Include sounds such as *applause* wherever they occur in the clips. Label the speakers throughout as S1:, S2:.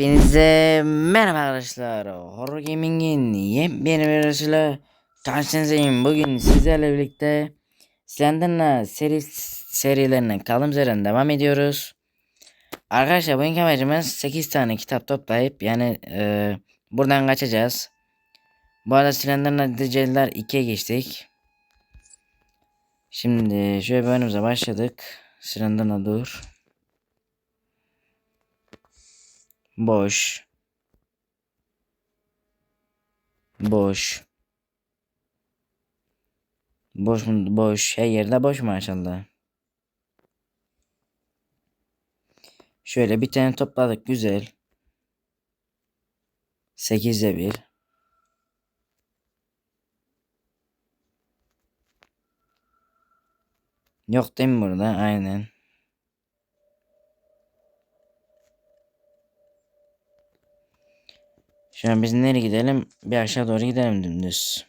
S1: Hepinize merhaba arkadaşlar. Horror Gaming'in yepyeni bir videosuyla karşınızdayım. Bugün sizlerle birlikte Slenderman seri serilerine kaldığımız yerden devam ediyoruz. Arkadaşlar bugünkü amacımız 8 tane kitap toplayıp yani e, buradan kaçacağız. Bu arada Slenderman Diceliler 2'ye geçtik. Şimdi şöyle bir başladık. Slenderman dur. Boş. Boş. Boş mu? Boş. Her yerde boş maşallah. Şöyle bir tane topladık. Güzel. 8'de 1. Yok değil mi burada? Aynen. Şu an biz nereye gidelim? Bir aşağı doğru gidelim dümdüz.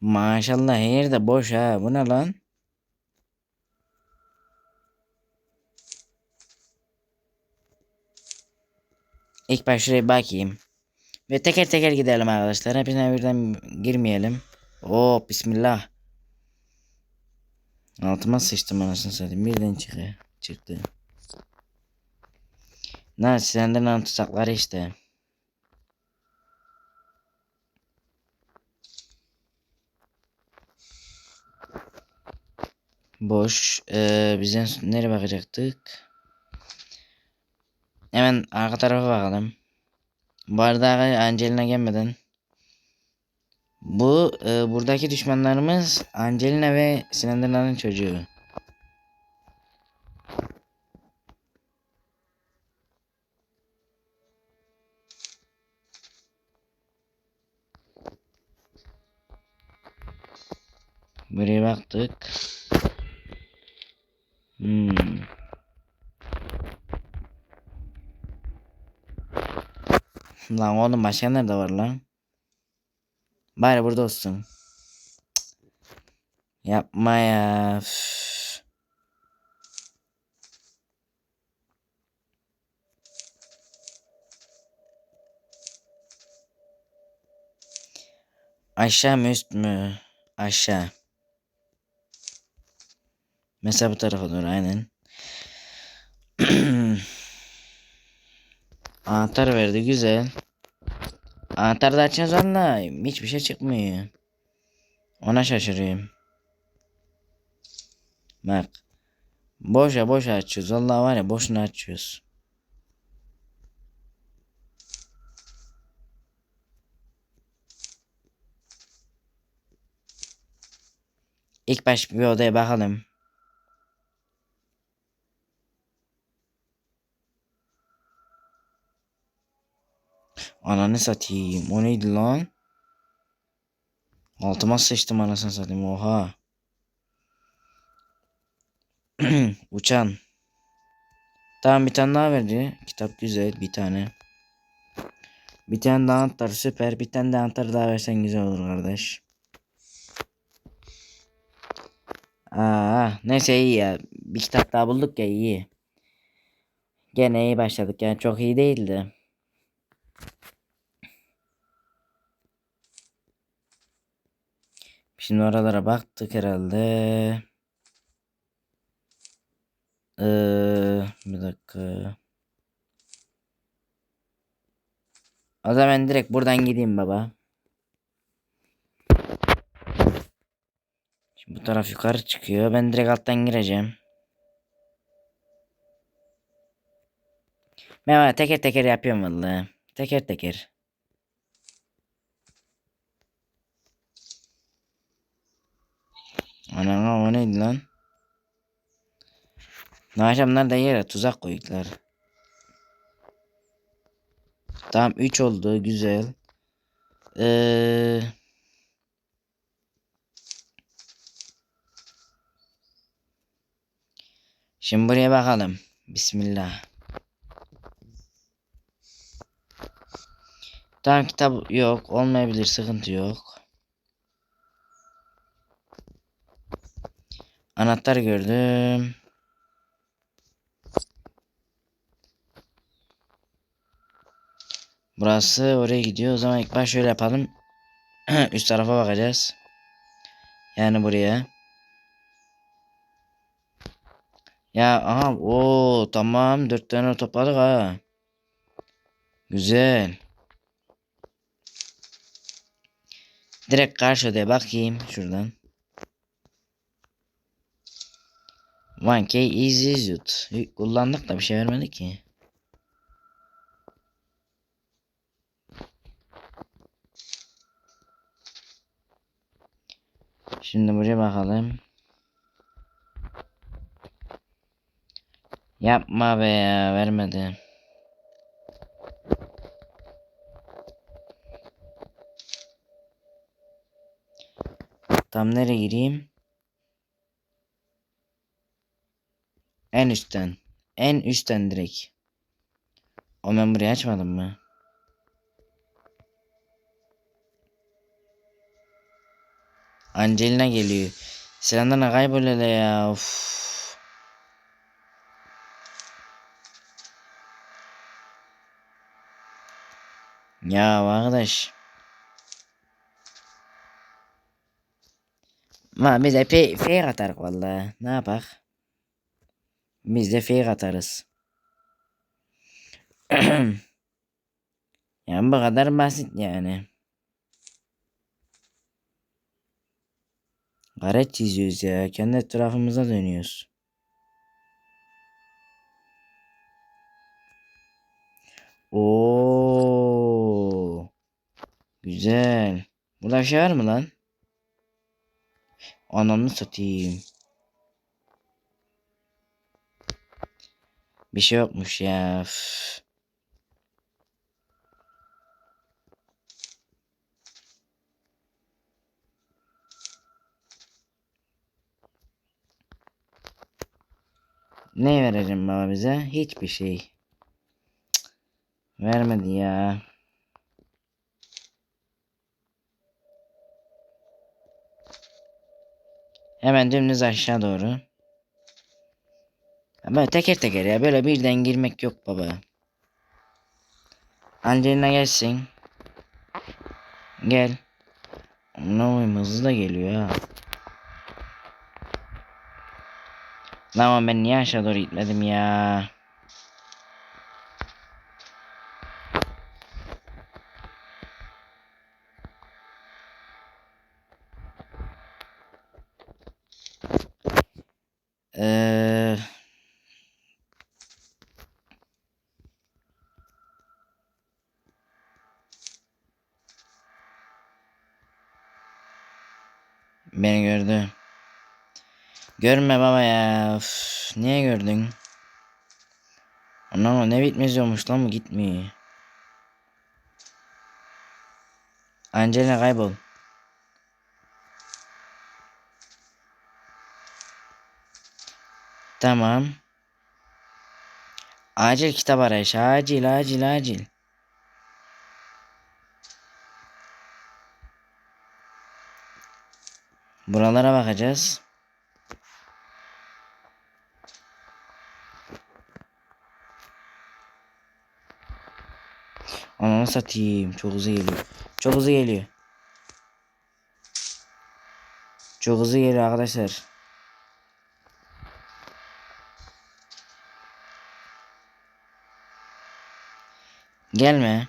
S1: Maşallah her yerde boş ha. Bu ne lan? İlk şuraya bakayım. Ve teker teker gidelim arkadaşlar. Hepsine birden girmeyelim. Oo bismillah. Altıma sıçtım anasını satayım. Birden çıkıyor. Çıktı. Ne senden tuzakları işte. Boş. Ee, biz en son nereye bakacaktık? Hemen arka tarafa bakalım. Arada Angelina gelmeden. Bu e, buradaki düşmanlarımız Angelina ve Slenderman'ın çocuğu. Buraya baktık. Hmm. Lan oğlum başka nerede var lan? Bari burada olsun. Yapma ya. Üf. Aşağı mı üst mü? Aşağı. Mesela bu tarafa doğru aynen. *clears throat* Anahtar verdi güzel. Anahtarı da açacağız onunla. Hiçbir şey çıkmıyor. Ona şaşırıyorum. Bak. Boşa boşa açıyoruz. Vallahi var ya boşuna açıyoruz. İlk baş bir odaya bakalım. Ananı satayım. O neydi lan? Altıma sıçtım anasını satayım. Oha. *clears throat* Uçan. Tamam bir tane daha verdi. Kitap güzel bir tane. Bir tane daha anahtar süper. Bir tane daha anahtar daha versen güzel olur kardeş. Aa, neyse iyi ya. Bir kitap daha bulduk ya iyi. Gene iyi başladık yani çok iyi değildi. Şimdi oralara baktık herhalde. Ee, bir dakika. O zaman direkt buradan gideyim baba. Şimdi bu taraf yukarı çıkıyor. Ben direkt alttan gireceğim. Ben teker teker yapıyorum vallahi. Teker teker. Anam o neydi lan? Ne akşamlar da yere tuzak koyuklar. Tamam 3 oldu güzel. Ee, Şimdi buraya bakalım. Bismillah. Tamam kitap yok. Olmayabilir. Sıkıntı yok. Anahtar gördüm. Burası oraya gidiyor. O zaman ilk baş şöyle yapalım. *clears throat* Üst tarafa bakacağız. Yani buraya. Ya aha o tamam dört tane topladık ha. Güzel. Direkt karşıda bakayım şuradan. 1K easy zut. Kullandık da bir şey vermedi ki. Şimdi buraya bakalım. Yapma be ya vermedi. Tam nereye gireyim? En üstten. En üstten direkt. O ben burayı açmadım mı? Angelina geliyor. Selamlar kaybol hele ya. Uf. Ya arkadaş. Ma biz de fe fake atarız vallahi. Ne yapak? Biz de fake atarız. *clears throat* yani bu kadar basit yani. Karet çiziyoruz ya. Kendi etrafımıza dönüyoruz. Oo. Güzel. Burada şey var mı lan? Ananı satayım. Bir şey yokmuş ya. Üf. Ne vereceğim baba bize? Hiçbir şey. Vermedi ya. Hemen dümdüz aşağı doğru. Ama teker teker ya böyle birden girmek yok baba. Angelina gelsin. Gel. Ne oyum hızlı da geliyor ha. Lan ben niye aşağı doğru gitmedim ya? Görme baba ya. Üf, niye gördün? Anam ne bitmez olmuş lan bu gitmiyor. Angelina kaybol. Tamam. Acil kitap arayış. Acil acil acil. Buralara bakacağız. Ananı satayım. Çok hızlı geliyor. Çok hızlı geliyor. Çok hızlı geliyor arkadaşlar. Gelme.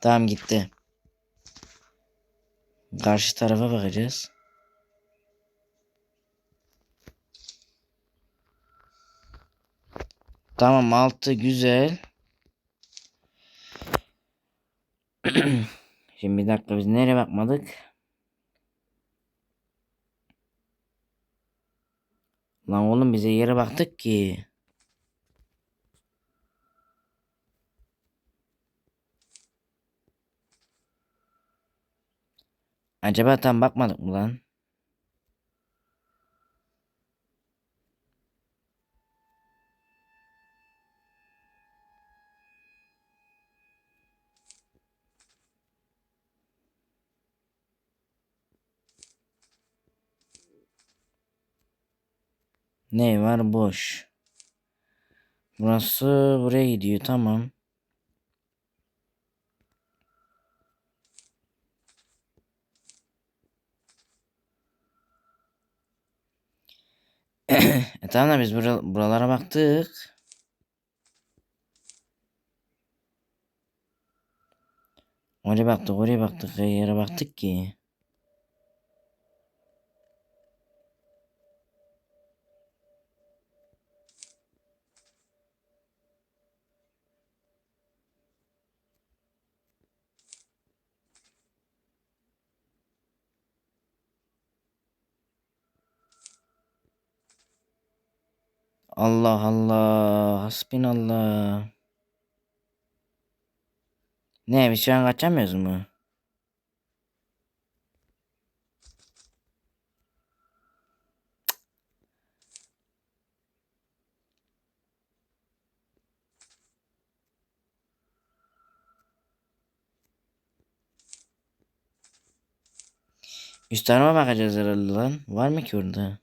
S1: Tamam gitti. Karşı tarafa bakacağız. Tamam altı güzel. *clears throat* Şimdi bir dakika biz nereye bakmadık? Lan oğlum bize yere baktık ki. Acaba tam bakmadık mı lan? Ne var boş. Burası buraya gidiyor tamam. *coughs* e tamam da biz bura- buralara baktık. Oraya baktık, oraya baktık, yere baktık ki. Allah Allah, hasbinallah. Ne şu an kaçamıyoruz mu? Üst tarafa bakacağız herhalde lan. Var mı ki orada?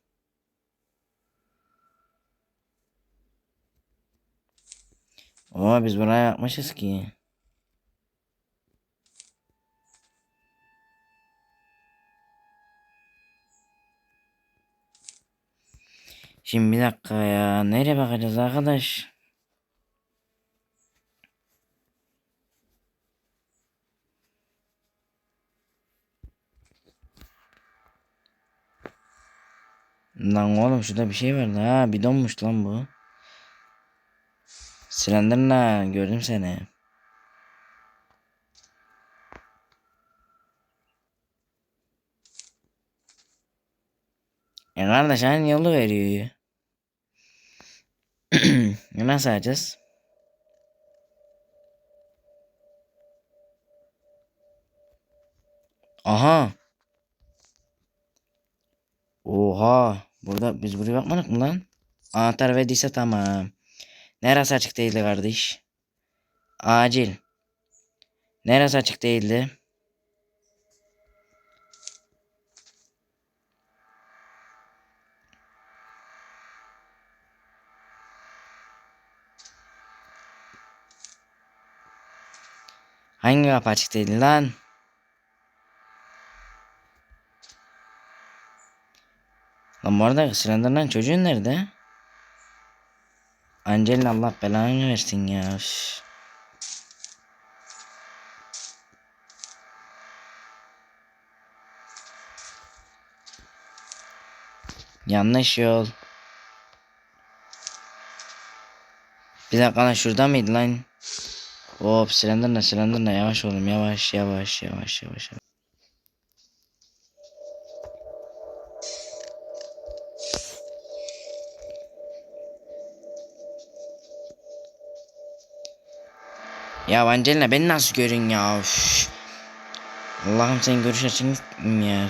S1: Oo biz buraya yapmışız ki. Şimdi bir dakika ya. Nereye bakacağız arkadaş? Lan oğlum şurada bir şey vardı ha. Bidonmuş lan bu. Slenderna gördüm seni. E kardeş aynı yolu veriyor. *clears throat* Nasıl açacağız? Aha. Oha. Burada biz buraya bakmadık mı lan? Anahtar verdiyse tamam. Neresi açık değildi kardeş? Acil. Neresi açık değildi? Hangi kapı açık değildi lan? Lan bu arada Slenderman çocuğun nerede? Angelina Allah belanı versin ya. Yanlış yol. Bir dakika lan şurada mıydı lan? Hop Slenderman Slenderman yavaş oğlum yavaş yavaş yavaş yavaş. yavaş. Ya Angelina beni nasıl görün ya? Üf. Allah'ım senin görüş açını ya.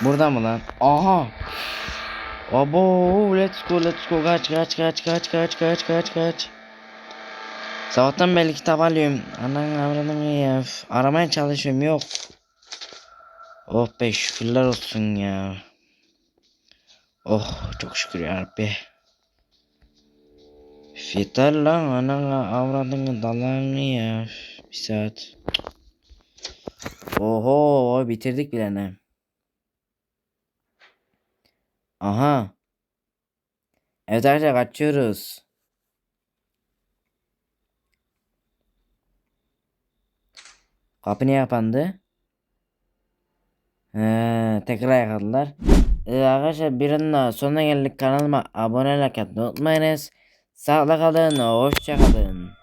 S1: Burada mı lan? Aha. Abo let's go let's go kaç kaç kaç kaç kaç kaç kaç kaç. Sabahtan beri kitap alıyorum. Anan avradım ya. Aramaya çalışıyorum yok. Oh be şükürler olsun ya. Oh çok şükür ya Rabbi. Yeter lan anana avradını dalanı ya. Bir saat. Oho bitirdik bile ne. Aha. Evet arkadaşlar kaçıyoruz. Kapı niye kapandı? He, tekrar yakaladılar. Ee, arkadaşlar birinin sonuna geldik. Kanalıma abone olmayı unutmayınız. Sağlıkla kalın. Hoşça kalın.